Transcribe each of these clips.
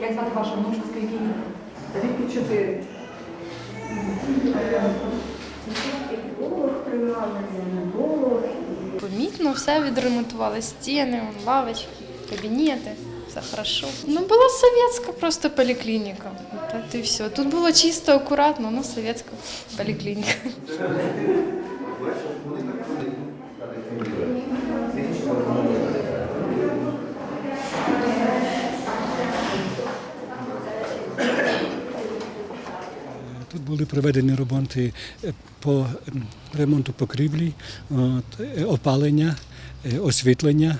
Як звати вашу внучку, скільки їй? Ріки чотири. Помітно все відремонтували. Стіни, лавочки, кабінети. Все хорошо. Ну, була совєтська просто поліклініка. От і все. Тут було чисто, акуратно, ну совєтська поліклініка. Тут були проведені роботи е, по ремонту покрівлі, е, опалення, е, освітлення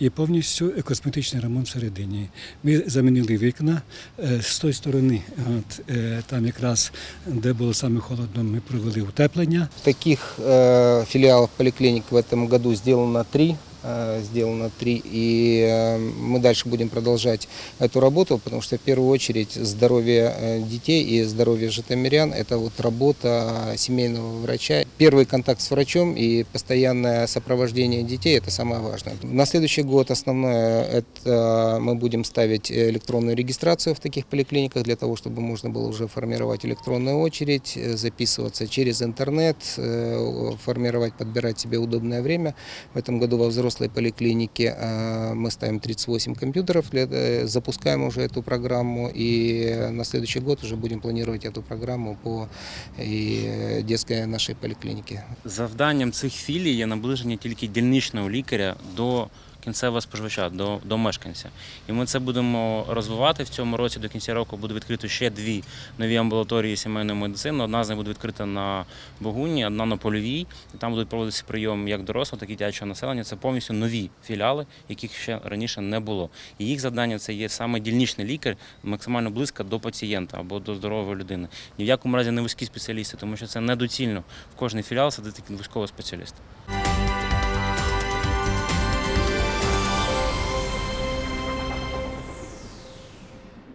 і повністю косметичний ремонт всередині. Ми замінили вікна е, з тої сторони, от, е, там якраз де було саме холодно, ми провели утеплення. Таких э, поліклінік в этом році зроблено три. Э, Сделано три, и э, мы дальше будем продолжать эту работу, потому что в первую очередь здоровье э, детей и здоровье житомирян – это вот работа семейного врача. Первый контакт с врачом и постоянное сопровождение детей – это самое важное. На следующий год основное – это мы будем ставить электронную регистрацию в таких поликлиниках для того, чтобы можно было уже формировать электронную очередь, записываться через интернет, формировать, подбирать себе удобное время. В этом году во взрослой поликлинике э, мы ставим 38 компьютеров, для- э, запускаем уже эту программу и на следующий год уже будем планировать эту программу по и э, детской нашей поликлинике. Завданням цих філій є наближення тільки дільничного лікаря до кінцевого споживача, до, до мешканця. І ми це будемо розвивати в цьому році. До кінця року буде відкрито ще дві нові амбулаторії сімейної медицини. Одна з них буде відкрита на Богуні, одна на Польовій. І там будуть проводитися прийом як дорослого, так і дитячого населення. Це повністю нові філіали, яких ще раніше не було. І їх завдання це є саме дільничний лікар, максимально близько до пацієнта або до здорової людини. Ні в якому разі не вузькі спеціалісти, тому що це недоцільно в кожний філіал садити військового спеціаліста.